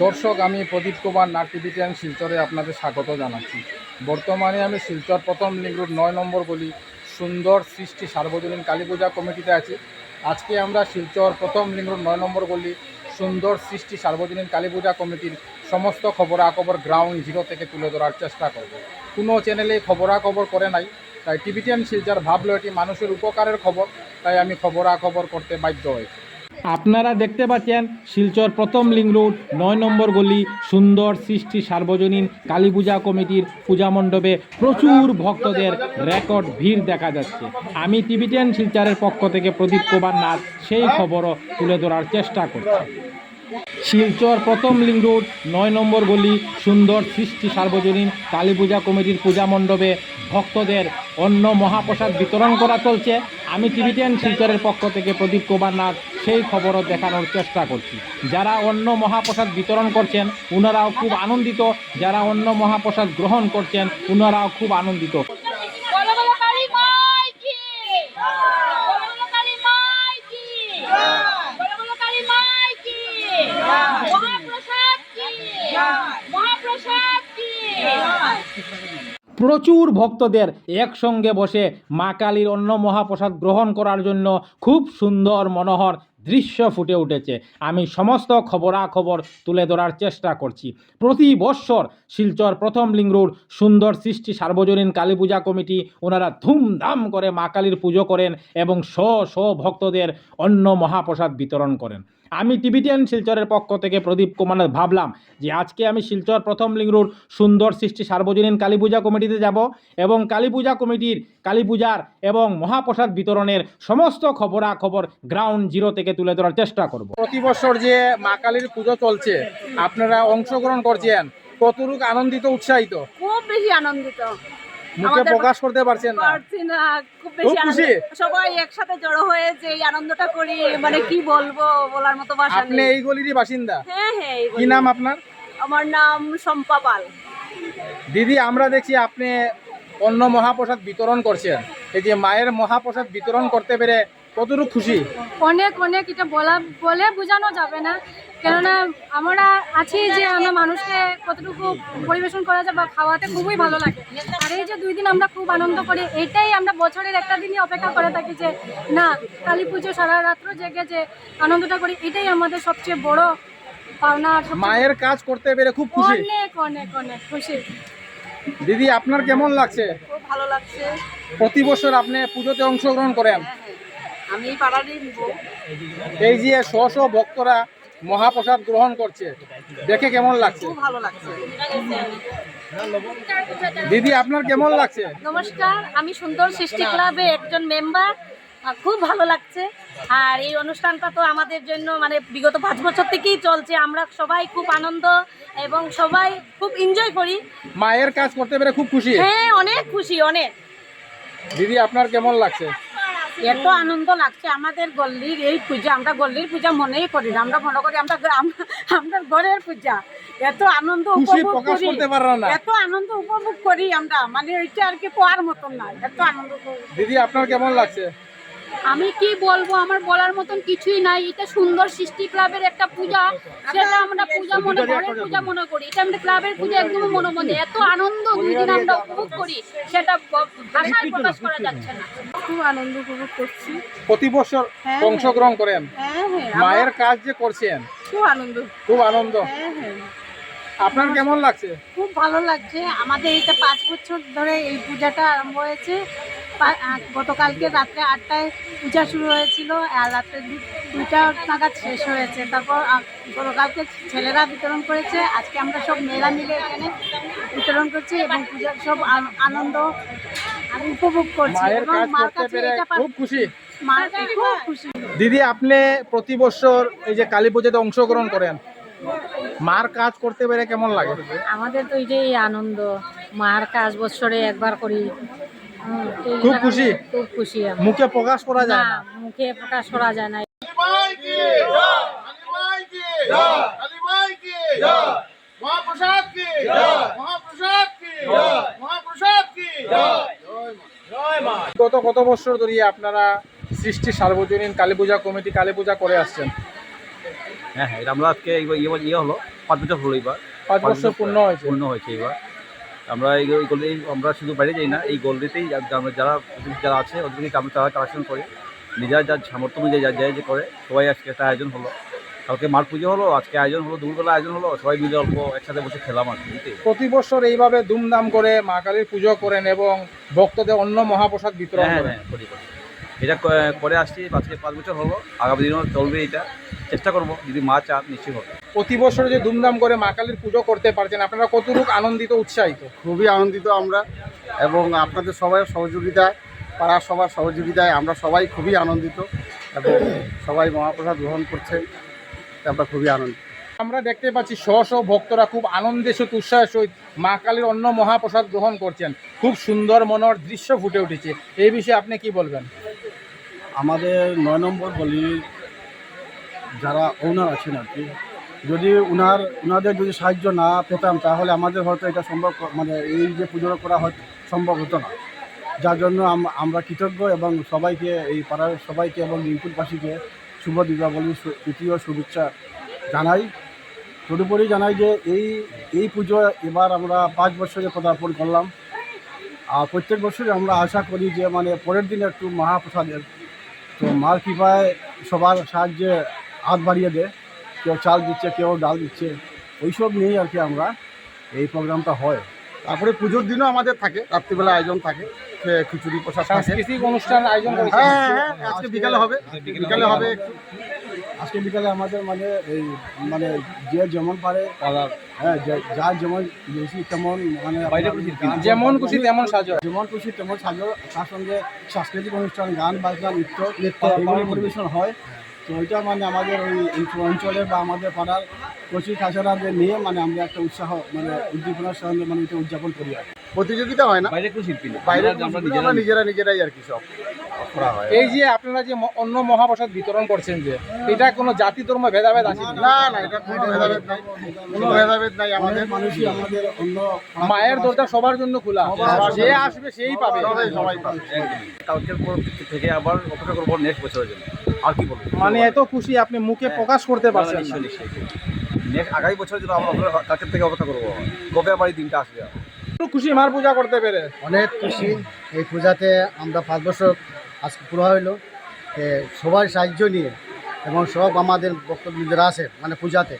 দর্শক, আমি Pradip Kumar Nath TV ten শিলচরে আপনাদের স্বাগত জানাচ্ছি। বর্তমানে আমি শিলচর প্রথম লিঙ্ক রোড নয় নম্বর গলি সুন্দর সৃষ্টি সার্বজনীন কালী পূজা কমিটিতে আছি। আজকে আমরা শিলচর প্রথম লিঙ্ক রোড নয় নম্বর গলি সুন্দর সৃষ্টি সার্বজনীন কালী পূজা কমিটির সমস্ত খবরাখবর গ্রাউন্ড জিরো থেকে তুলে ধরার চেষ্টা করব। কোনো চ্যানেলে খবরাখবর করে নাই, তাই টিভি টেন শিলচর ভাবলো এটি মানুষের উপকারের খবর, তাই আমি খবরাখবর করতে বাধ্য হয়েছি। আপনারা দেখতে পাচ্ছেন শিলচর প্রথম লিং রোড, নয় নম্বর গলি, সুন্দর সৃষ্টি সার্বজনীন কালী পূজা কমিটির পূজা মণ্ডপে প্রচুর ভক্তদের রেকর্ড ভিড় দেখা যাচ্ছে। আমি টিভি টেন শিলচরের পক্ষ থেকে প্রদীপ কুমার নাথ, সেই খবরও তুলে ধরার চেষ্টা করছি। শিলচর প্রথম লিং রোড, নয় নম্বর গলি, সুন্দর সৃষ্টি সার্বজনীন কালী পূজা কমিটির পূজা মণ্ডপে ভক্তদের অন্য মহাপ্রসাদ বিতরণ করা চলছে। আমি টিভি টেন শিলচরের পক্ষ থেকে প্রদীপ কুমার নাথ সেই খবরও দেখানোর চেষ্টা করছি। যারা অন্য মহাপ্রসাদ বিতরণ করছেন ওনারাও খুব আনন্দিত। যারা অন্য মহাপ্রসাদ গ্রহণ করছেন ওনারাও খুব আনন্দিত বলো বলো কালী মাই কি বলো বলো কালী মাই কি বলো বলো কালী মাই কি মহাপ্রসাদ কি মহাপ্রসাদ কি প্রচুর ভক্তদের একসঙ্গে বসে মা কালীর অন্য মহাপ্রসাদ গ্রহণ করার জন্য খুব সুন্দর মনোহর দৃশ্য ফুটে উঠেছে। আমি সমস্ত খবরাখবর তুলে ধরার চেষ্টা করছি। প্রতি বৎসর শিলচর প্রথম লিং রোড সুন্দর সৃষ্টি সার্বজনীন কালী পূজা কমিটি ওনারা ধুমধাম করে মা কালীর পুজো করেন এবং শ শ ভক্তদের অন্ন মহাপ্রসাদ বিতরণ করেন। আমি টিভি শিলচরের পক্ষ থেকে প্রদীপ কুমার ভাবলাম যে আজকে আমি শিলচর প্রথম লিং রোড সুন্দর সৃষ্টি সার্বজনীন কালী পূজা কমিটিতে যাব এবং কালী পূজা কমিটির কালী পূজার এবং মহাপ্রসাদ বিতরণের সমস্ত খবরাখবর গ্রাউন্ড জিরো থেকে তুলে ধরার চেষ্টা করব। প্রতি বছর যে মা কালীর পুজো চলছে আপনারা অংশগ্রহণ করছেন কতটুকু আনন্দিত উৎসাহিত? খুব বেশি আনন্দিত। মুখে প্রকাশ করতে পারছেন না। পারছি না খুব বেশি খুশি? সবাই একসাথে জড়ো হয়ে যে আনন্দটা করি মানে কি বলব বলার মতো ভাষা আপনি এই গলিরই বাসিন্দা? হ্যাঁ হ্যাঁ কি নাম আপনার? আমার নাম শম্পা পাল। দিদি আমরা দেখছি আপনি অন্য মহাপ্রসাদ বিতরণ করছেন। এই যে মায়ের মহাপ্রসাদ বিতরণ করতে পেরে কতটুকু খুশি? অনেক অনেক এটা বলা বলে বোঝানো যাবে না। কেননা আমরা আছি যে আমরা মানুষকে কতটুকু পরিবেশন করা যায় বা খাওয়াতে খুবই ভালো লাগে। আর এই যে দুই দিন আমরা খুব আনন্দ করি এটাই আমরা বছরের একটা দিনই অপেক্ষা করে থাকি যে না কালী পুজো সারা রাত্র জেগে যে আনন্দটা করি এটাই আমাদের সবচেয়ে বড় পাওনা মায়ের কাজ করতে পেরে খুব খুশি। অনেক অনেক অনেক খুশি। দিদি আপনার কেমন লাগছে? খুব ভালো লাগছে। প্রতি বছর আপনি পুজোতে অংশগ্রহণ করেন। আমি পাড়ারই। এই যে শ শ ভক্তরা মহাপ্রসাদ গ্রহণ করছে। দেখে কেমন লাগছে? খুব ভালো লাগছে। দিদি আপনার কেমন লাগছে? নমস্কার আমি সুন্দর সৃষ্টি ক্লাবে একজন মেম্বার। খুব ভালো লাগছে। আর এই অনুষ্ঠানটা তো আমাদের জন্য মানে বিগত পাঁচ বছর থেকেই চলছে। আমরা সবাই খুব আনন্দ এবং সবাই খুব এনজয় করি। মায়ের কাজ করতে পেরে খুব খুশি। হ্যাঁ অনেক খুশি অনেক। দিদি আপনার কেমন লাগছে? এত আনন্দ লাগছে আমাদের গল্লির এই পূজা আমরা গল্লির পূজা মনেই করি না আমরা মনে করি আমরা আমরা ঘরের পূজা। এত আনন্দ উপভোগ করি। এত আনন্দ উপভোগ করি আমরা মানে ওইটা আর কি কোয়ার মতন না এত আনন্দ দিদি আপনার কেমন লাগছে? আমি কি বলব আমার বলার মতন কিছুই নাই। এটা সুন্দর সৃষ্টি ক্লাবের একটা পূজা। সেটা আমরা পূজা মনে ঘরের পূজা মনে। করি। এটা আমাদের ক্লাবের পূজা একদম মনে মনে। এত আনন্দ দুই দিন আমরা উপভোগ করি। সেটা ভাষায় প্রকাশ করা যাচ্ছে না। খুব আনন্দ উপভোগ করছি। প্রতি বছর হ্যাঁ। অংশগ্রহণ করেন। হ্যাঁ হ্যাঁ মায়ের কাজ যে করছেন খুব আনন্দ। খুব আনন্দ। হ্যাঁ হ্যাঁ। আপনার কেমন লাগছে? খুব ভালো লাগছে। আমাদের এইটা পাঁচ বছর ধরে এই পূজাটা আরম্ভ হয়েছে। গতকালকে রাত্রে আটটায় পূজা শুরু হয়েছিল আর রাত্রে দুইটা নাগাদ শেষ হয়েছে। তারপর গতকালকে ছেলেরা বিতরণ করেছে। আজকে আমরা সব মেয়েরা মিলে এখানে বিতরণ করছি এবং পূজার সব আনন্দ উপভোগ করছি এবং কাজ মার কাছে এটা খুব খুশি। মার খুব খুশি। দিদি আপনি প্রতি বছর এই যে কালী পুজোতে অংশগ্রহণ করেন মার কাজ করতে পেরে কেমন লাগে? আমাদের তো এই এটাই আনন্দ মার কাজ বছরে একবার করি। খুব খুশি? খুব খুশি মুখে প্রকাশ করা যায় না? মুখে প্রকাশ করা যায় না। মহাপ্রসাদ কি মহাপ্রসাদ কি মহাপ্রসাদ কি গত কত বছর ধরে আপনারা সৃষ্টি সার্বজনীন কালী পূজা কমিটি কালী পূজা করে আসছেন? হ্যাঁ হ্যাঁ এটা আমরা আজকে এইবার ইয়ে ইয়ে হলো পাঁচ বছর হলো এবার পাঁচ বছর পূর্ণ হয়েছে। পূর্ণ হয়েছে এবার আমরা এই গোল্ডে আমরা শুধু বাইরে যাই না এই গোল্ডেতেই আমরা যারা যারা আছে ওদেরকে আমরা তারা কালেকশন করে। নিজেরা যার সামর্থ্য অনুযায়ী যা যায় যে করে সবাই আজকে একটা আয়োজন হলো। কালকে মার পুজো হলো আজকে আয়োজন হলো দুপুরবেলা আয়োজন হলো সবাই মিলে অল্প একসাথে বসে খেলাম আর প্রতি বছর এইভাবে ধুমধাম করে মা কালীর পুজো করেন এবং ভক্তদের অন্য মহাপ্রসাদ বিতরণ হ্যাঁ করেন। হ্যাঁ করি এটা করে আসছি আজকে পাঁচ বছর হলো আগামী দিনও চলবে এটা। চেষ্টা করব যদি মা চান নিশ্চয়ই হবে। প্রতি বছর যে ধুমধাম করে মা কালীর পুজো করতে পারছেন আপনারা কতটুকু আনন্দিত উৎসাহিত? খুবই আনন্দিত আমরা এবং আপনাদের সবাই সহযোগিতায় পাড়ার সবার সহযোগিতায় আমরা সবাই খুবই আনন্দিত এবং সবাই মহাপ্রসাদ গ্রহণ করছে আমরা খুবই আনন্দিত। আমরা দেখতে পাচ্ছি শ শ ভক্তরা খুব আনন্দের সহিত উৎসাহের সহিত মা কালীর অন্য মহাপ্রসাদ গ্রহণ করছেন। খুব সুন্দর মনোর দৃশ্য ফুটে উঠেছে। এই বিষয়ে আপনি কি বলবেন? আমাদের নয় নম্বর গলির যারা ওনার আছেন আর কি, যদি ওনার ওনাদের যদি সাহায্য না পেতাম, তাহলে আমাদের হয়তো এটা সম্ভব মানে এই যে পুজোটা করা হয়, সম্ভব হতো না। যার জন্য আমরা কৃতজ্ঞ এবং সবাইকে, এই পাড়ার সবাইকে এবং রিঙ্কুরবাসীকে শুভ দীপাবলির তৃতীয় শুভেচ্ছা জানাই। তদুপরি জানাই যে এই এই পুজো এবার আমরা পাঁচ বছরে পদার্পণ করলাম। আর প্রত্যেক বছরই আমরা আশা করি যে মানে পরের দিন একটু মহাপ্রসাদের। তো মার কৃপায় সবার সাহায্যে হাত বাড়িয়ে দেয় কেউ চাল দিচ্ছে কেউ ডাল দিচ্ছে ওইসব নিয়েই আর কি আমরা এই প্রোগ্রামটা হয়। তারপরে পুজোর দিনও আমাদের থাকে রাত্রিবেলা আয়োজন থাকে খিচুড়ি প্রসাদ সাংস্কৃতিক অনুষ্ঠান আয়োজন করেছেন হ্যাঁ হ্যাঁ আজকে বিকালে হবে বিকালে হবে আজকে বিকালে আমাদের মানে এই মানে যে যেমন পারে হ্যাঁ যে- যার যেমন বেশি তেমন মানে যেমন খুশি তেমন সাজো। যেমন খুশি তেমন সাজো তার সঙ্গে সাংস্কৃতিক অনুষ্ঠান গান বাজনা নৃত্য নৃত্য পরিবেশন হয়। তো ওইটা মানে আমাদের ওই অঞ্চ- অঞ্চলের বা আমাদের পাড়ার কচি কাছাড়াদের নিয়ে মানে আমরা একটা উৎসাহ মানে উদ্দীপনার সঙ্গে মানে এটা উদযাপন করি আর প্রতিযোগিতা হয় না? বাইরে কোনো শিল্পী বাইরে আমরা- নিজেরা নিজেরা নিজেরাই আর কি সব এই যে আপনারা যে অন্ন মহাপ্রসাদ বিতরণ করছেন যে এটা কোনো জাতি ধর্ম ভেদাভেদ আছে না না এটা কোনো ভেদাভেদ নাই। কোনো ভেদাভেদ নাই আমাদের। মানুষই আমাদের অন্য মায়ের দরজা সবার জন্য খোলা। যে আসবে সেই পাবে। সবাই সবাই পাবে। কালকের পর থেকে আবার অপেক্ষা করব নেক্সট বছরের জন্য। আর কি বলব? মানে এত খুশি আপনি মুখে প্রকাশ করতে পারছেন না। নেক্সট আগামী বছরের জন্য আমরা অপেক্ষা- কালকের থেকে অপেক্ষা করব। কবে আবার এই দিনটা আসবে? একটু খুশি মার পূজা করতে পেরে। অনেক খুশি। এই পূজাতে আমরা পাঁচ বছর আজকে পুরো হইল। এ, সবার সাহায্য নিয়ে এবং সব আমাদের বক্তব্য যারা আছে মানে পূজাতে।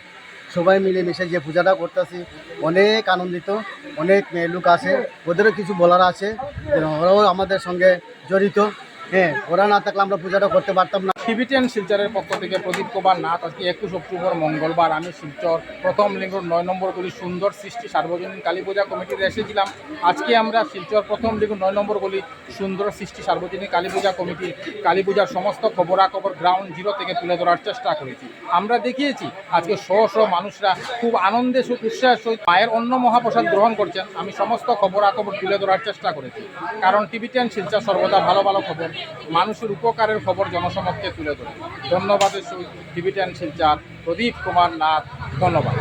সবাই মিলে মিশে যে পূজাটা করতেছি অনেক আনন্দিত অনেক মেয়ে লোক আছে। ওদেরও কিছু বলার আছে। যেন ওরাও আমাদের সঙ্গে জড়িত। হ্যাঁ ওরা না থাকলে আমরা পূজাটা করতে পারতাম না। টিভিটেন শিলচরের পক্ষ থেকে প্রদীপ কুমার নাথ, আজকে একুশ অক্টোবর, মঙ্গলবার। আমি শিলচর প্রথম লিঙ্গ নয় নম্বর গলি সুন্দর সৃষ্টি সার্বজনীন কালী পূজা কমিটিতে এসেছিলাম। আজকে আমরা শিলচর প্রথম লিঙ্গ নয় নম্বর গলি সুন্দর সৃষ্টি সার্বজনীন কালী পূজা কমিটি, কালী পূজার সমস্ত খবরাখবর গ্রাউন্ড জিরো থেকে তুলে ধরার চেষ্টা করেছি। আমরা দেখিয়েছি, আজকে শ শ মানুষরা খুব আনন্দে উৎসাহের সহিত মায়ের অন্য মহাপ্রসাদ গ্রহণ করছেন। আমি সমস্ত খবরাখবর তুলে ধরার চেষ্টা করেছি। কারণ টিভি টেন শিলচর সর্বদা ভালো ভালো খবর, মানুষের উপকারের খবর জনসমক্ষে তুলে ধরে। ধন্যবাদের সহিত টিভি টেন শিলচার। প্রদীপ কুমার নাথ ধন্যবাদ।